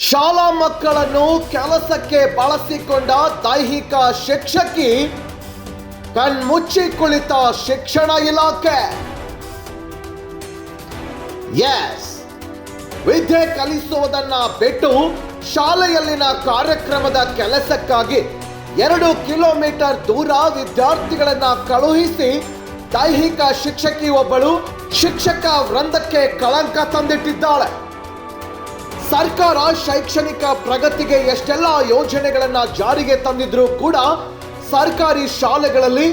ಮಕ್ಕಳನ್ನು ಕೆಲಸಕ್ಕೆ ಬಳಸಿಕೊಂಡ ದೈಹಿಕ ಶಿಕ್ಷಕಿ, ಕಣ್ಮುಚ್ಚಿ ಕುಳಿತ ಶಿಕ್ಷಣ ಇಲಾಖೆ. ಎಸ್ ವಿದ್ಯೆ ಕಲಿಸುವುದನ್ನ ಬಿಟ್ಟು ಶಾಲೆಯಲ್ಲಿನ ಕಾರ್ಯಕ್ರಮದ ಕೆಲಸಕ್ಕಾಗಿ ಎರಡು ಕಿಲೋಮೀಟರ್ ದೂರ ವಿದ್ಯಾರ್ಥಿಗಳನ್ನ ಕಳುಹಿಸಿ ದೈಹಿಕ ಶಿಕ್ಷಕಿ ಒಬ್ಬಳು ಶಿಕ್ಷಕ ವೃಂದಕ್ಕೆ ಕಳಂಕ ತಂದಿಟ್ಟಿದ್ದಾಳೆ. ಸರ್ಕಾರ ಶೈಕ್ಷಣಿಕ ಪ್ರಗತಿಗೆ ಎಷ್ಟೆಲ್ಲ ಯೋಜನೆಗಳನ್ನ ಜಾರಿಗೆ ತಂದಿದ್ರೂ ಕೂಡ ಸರ್ಕಾರಿ ಶಾಲೆಗಳಲ್ಲಿ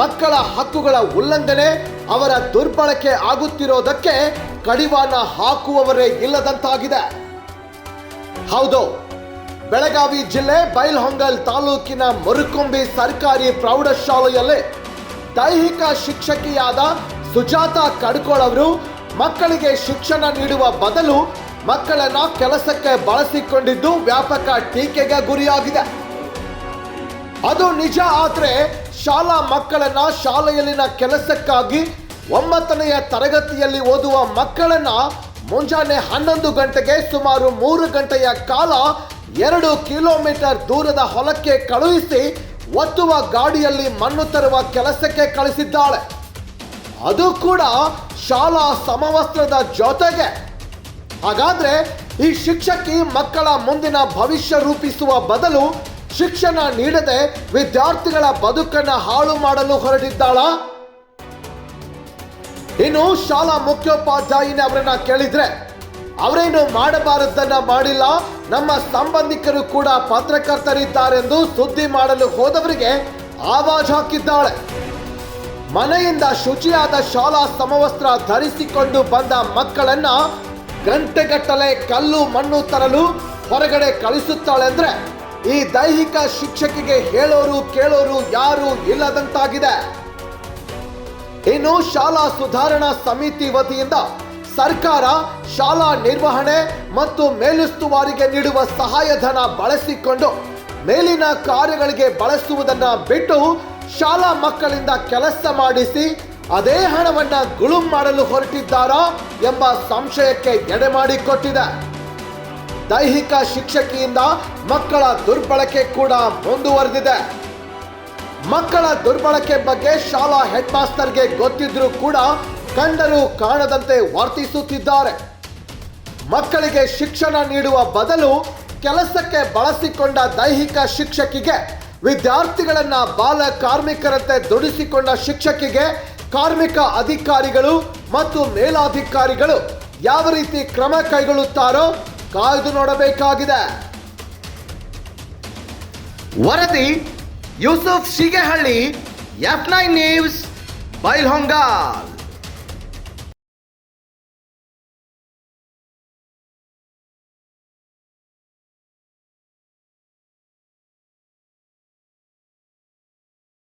ಮಕ್ಕಳ ಹಕ್ಕುಗಳ ಉಲ್ಲಂಘನೆ, ಅವರ ದುರ್ಬಳಕೆ ಆಗುತ್ತಿರೋದಕ್ಕೆ ಕಡಿವಾಣ ಹಾಕುವವರೇ ಇಲ್ಲದಂತಾಗಿದೆ. ಹೌದು, ಬೆಳಗಾವಿ ಜಿಲ್ಲೆ ಬೈಲ್ಹೊಂಗಲ್ ತಾಲೂಕಿನ ಮರುಕೊಂಬಿ ಸರ್ಕಾರಿ ಪ್ರೌಢಶಾಲೆಯಲ್ಲಿ ದೈಹಿಕ ಶಿಕ್ಷಕಿಯಾದ ಸುಜಾತ ಕಡ್ಕೋಳ್ ಅವರು ಮಕ್ಕಳಿಗೆ ಶಿಕ್ಷಣ ನೀಡುವ ಬದಲು ಮಕ್ಕಳನ್ನ ಕೆಲಸಕ್ಕೆ ಬಳಸಿಕೊಂಡಿದ್ದು ವ್ಯಾಪಕ ಟೀಕೆಗೆ ಗುರಿಯಾಗಿದೆ. ಅದು ನಿಜ ಆದರೆ ಶಾಲಾ ಮಕ್ಕಳನ್ನ ಶಾಲೆಯಲ್ಲಿನ ಕೆಲಸಕ್ಕಾಗಿ ಒಂಬತ್ತನೆಯ ತರಗತಿಯಲ್ಲಿ ಓದುವ ಮಕ್ಕಳನ್ನ ಮುಂಜಾನೆ ಹನ್ನೊಂದು ಗಂಟೆಗೆ ಸುಮಾರು ಮೂರು ಗಂಟೆಯ ಕಾಲ ಎರಡು ಕಿಲೋಮೀಟರ್ ದೂರದ ಹೊಲಕ್ಕೆ ಕಳುಹಿಸಿ ಒತ್ತುವ ಗಾಡಿಯಲ್ಲಿ ಮಣ್ಣು ತರುವ ಕೆಲಸಕ್ಕೆ ಕಳಿಸಿದ್ದಾಳೆ. ಅದು ಕೂಡ ಶಾಲಾ ಸಮವಸ್ತ್ರದ ಜೊತೆಗೆ ಹಾಗಾದ್ರೆ ಈ ಶಿಕ್ಷಕಿ ಮಕ್ಕಳ ಮುಂದಿನ ಭವಿಷ್ಯ ರೂಪಿಸುವ ಬದಲು ಶಿಕ್ಷಣ ನೀಡದೆ ವಿದ್ಯಾರ್ಥಿಗಳ ಬದುಕನ್ನ ಹಾಳು ಮಾಡಲು ಹೊರಟಿದ್ದಾಳ? ಇನ್ನು ಶಾಲಾ ಮುಖ್ಯೋಪಾಧ್ಯಾಯಿನಿ ಅವರನ್ನ ಕೇಳಿದ್ರೆ, ಅವರೇನು ಮಾಡಬಾರದನ್ನ ಮಾಡಿಲ್ಲ, ನಮ್ಮ ಸಂಬಂಧಿಕರು ಕೂಡ ಪತ್ರಕರ್ತರಿದ್ದಾರೆಂದು ಸುದ್ದಿ ಮಾಡಲು ಹೋದವರಿಗೆ ಆವಾಜ್ ಹಾಕಿದ್ದಾಳೆ. ಮನೆಯಿಂದ ಶುಚಿಯಾದ ಶಾಲಾ ಸಮವಸ್ತ್ರ ಧರಿಸಿಕೊಂಡು ಬಂದ ಮಕ್ಕಳನ್ನ ಗಂಟೆಗಟ್ಟಲೆ ಕಲ್ಲು ಮಣ್ಣು ತರಲು ಹೊರಗಡೆ ಕಳಿಸುತ್ತಾಳೆ ಅಂದ್ರೆ ಈ ದೈಹಿಕ ಶಿಕ್ಷಕಿಗೆ ಹೇಳೋರು ಕೇಳೋರು ಯಾರು ಇಲ್ಲದಂತಾಗಿದೆ. ಇನ್ನು ಶಾಲಾ ಸುಧಾರಣಾ ಸಮಿತಿ ವತಿಯಿಂದ ಸರ್ಕಾರ ಶಾಲಾ ನಿರ್ವಹಣೆ ಮತ್ತು ಮೇಲುಸ್ತುವಾರಿಗೆ ನೀಡುವ ಸಹಾಯಧನ ಬಳಸಿಕೊಂಡು ಮೇಲಿನ ಕಾರ್ಯಗಳಿಗೆ ಬಳಸುವುದನ್ನ ಬಿಟ್ಟು ಶಾಲಾ ಮಕ್ಕಳಿಂದ ಕೆಲಸ ಮಾಡಿಸಿ ಅದೇ ಹಣವನ್ನ ಗುಳುಂ ಮಾಡಲು ಹೊರಟಿದ್ದಾರಾ ಎಂಬ ಸಂಶಯಕ್ಕೆ ಎಡೆ ಮಾಡಿಕೊಟ್ಟಿದೆ. ದೈಹಿಕ ಶಿಕ್ಷಕಿಯಿಂದ ಮಕ್ಕಳ ದುರ್ಬಳಕೆ ಕೂಡ ಮುಂದುವರೆದಿದೆ. ಮಕ್ಕಳ ದುರ್ಬಳಕೆ ಬಗ್ಗೆ ಶಾಲಾ ಹೆಡ್ ಮಾಸ್ಟರ್ಗೆ ಗೊತ್ತಿದ್ರೂ ಕೂಡ ಕಂಡರು ಕಾಣದಂತೆ ವರ್ತಿಸುತ್ತಿದ್ದಾರೆ. ಮಕ್ಕಳಿಗೆ ಶಿಕ್ಷಣ ನೀಡುವ ಬದಲು ಕೆಲಸಕ್ಕೆ ಬಳಸಿಕೊಂಡ ದೈಹಿಕ ಶಿಕ್ಷಕಿಗೆ ವಿದ್ಯಾರ್ಥಿಗಳನ್ನ ಬಾಲ ಕಾರ್ಮಿಕರಂತೆ ದುಡಿಸಿಕೊಂಡ ಶಿಕ್ಷಕಿಗೆ ಕಾರ್ಮಿಕ ಅಧಿಕಾರಿಗಳು ಮತ್ತು ಮೇಲಾಧಿಕಾರಿಗಳು ಯಾವ ರೀತಿ ಕ್ರಮ ಕೈಗೊಳ್ಳುತ್ತಾರೋ ಕಾಯ್ದು ನೋಡಬೇಕಾಗಿದೆ. ವರದಿ, Yusuf Shigehalli F nine news Bailhongal